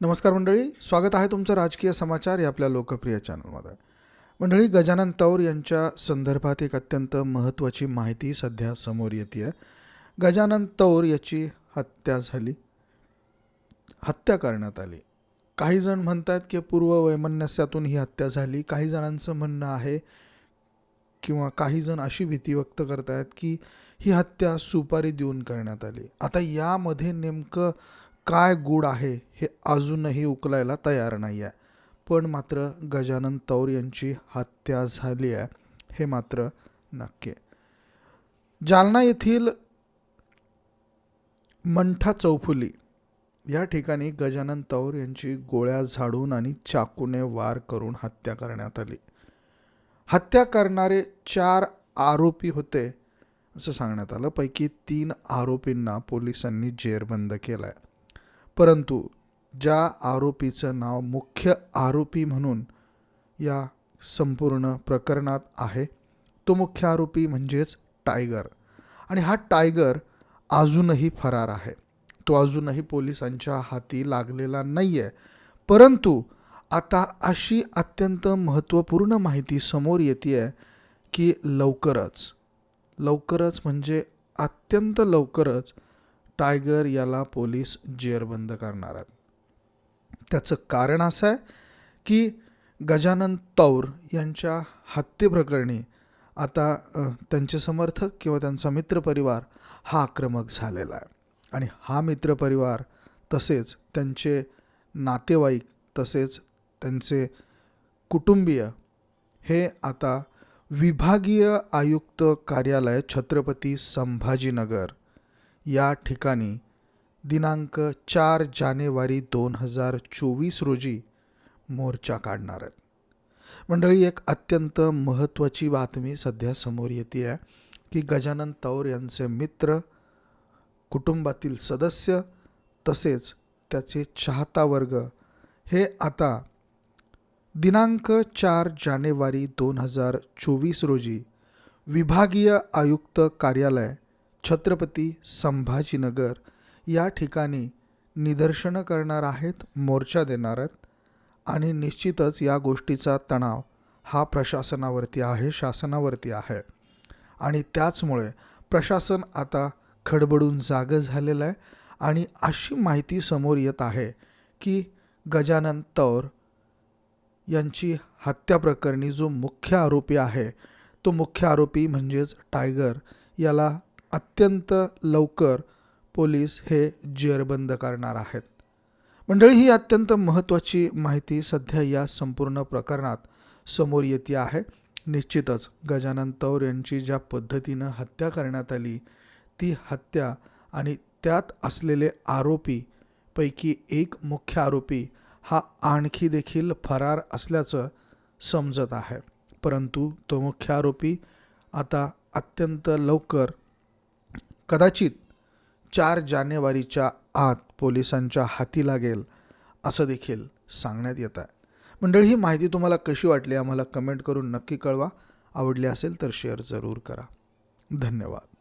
नमस्कार मंडळी स्वागत आहे तुमचं राजकीय समाचार या आपल्या लोकप्रिय चॅनलमध्ये. मंडळी गजानन तौर यांच्या संदर्भात एक अत्यंत महत्त्वाची माहिती सध्या समोर येते आहे गजानन तौर याची हत्या झाली. हत्या करण्यात आली. काही जण म्हणतात की पूर्व वैमनस्यातून ही हत्या झाली. काही जणांचं म्हणणं आहे किंवा काही जण अशी भीती व्यक्त करत आहेत की ही हत्या सुपारी देऊन करण्यात आली. आता यामध्ये नेमकं काय गूढ आहे हे अजूनही उकलायला तयार नाही आहे. पण मात्र गजानन तौर यांची हत्या झाली आहे हे मात्र नक्की जालना येथील मंठा चौफुली या ठिकाणी गजानन तौर यांची गोळ्या झाडून आणि चाकूने वार करून हत्या करण्यात आली. हत्या करणारे चार आरोपी होते असं सांगण्यात आलं. पैकी तीन आरोपींना पोलिसांनी जेरबंद केला आहे परंतु ज्या आरोपीचं नाव मुख्य आरोपी म्हणून या संपूर्ण प्रकरणात आहे तो मुख्य आरोपी म्हणजेच टायगर. आणि हा टायगर अजूनही फरार आहे. तो अजूनही पोलिसांच्या हाती लागलेला नाही आहे परंतु आता अशी अत्यंत महत्त्वपूर्ण माहिती समोर येते आहे की लवकरच लवकरच म्हणजे अत्यंत लवकरच टायगर याला पोलीस जेरबंद करणार आहेत. त्याचं कारण असं आहे की गजानन तौर यांच्या हत्येप्रकरणी आता त्यांचे समर्थक किंवा त्यांचा मित्रपरिवार हा आक्रमक झालेला आहे. आणि हा मित्रपरिवार तसेच त्यांचे नातेवाईक तसेच त्यांचे कुटुंबीय हे आता विभागीय आयुक्त कार्यालय छत्रपती संभाजीनगर या ठिकाणी दिनांक चार जानेवारी दोन हजार चोवीस रोजी मोर्चा काढणार आहेत. मंडळी एक अत्यंत महत्त्वाची बातमी सध्या समोर येते आहे की गजानन तौर यांचे मित्र कुटुंबातील सदस्य तसेच त्याचे चाहता वर्ग हे आता दिनांक चार जानेवारी दोन हजार चोवीस रोजी विभागीय आयुक्त कार्यालय छत्रपती संभाजीनगर या ठिकाणी निदर्शनं करणार आहेत मोर्चा देणार आहेत आणि निश्चितच या गोष्टीचा तणाव हा प्रशासनावरती आहे शासनावरती आहे. आणि त्याचमुळे प्रशासन आता खडबडून जागं झालेलं आहे आणि अशी माहिती समोर येत आहे की गजानन तौर यांची हत्या प्रकरणी जो मुख्य आरोपी आहे तो मुख्य आरोपी म्हणजेच टायगर याला अत्यंत लवकर पोलीस हे जेरबंद करणार आहेत. मंडळी ही अत्यंत महत्त्वाची माहिती सध्या या संपूर्ण प्रकरणात समोर येते आहे. निश्चितच गजानन तौर यांची ज्या पद्धतीनं हत्या करण्यात आली ती हत्या आणि त्यात असलेले आरोपी पैकी एक मुख्य आरोपी हा आणखी देखील फरार असल्याचं समजत आहे. परंतु तो मुख्य आरोपी आता अत्यंत लवकर कदाचित चार जानेवारीच्या आत पोलिसांच्या हाती लागेल असं देखील सांगण्यात येत आहे. मंडळी ही माहिती तुम्हाला कशी वाटली? आम्हाला कमेंट करून नक्की कळवा. आवडली असेल तर शेअर जरूर करा. धन्यवाद.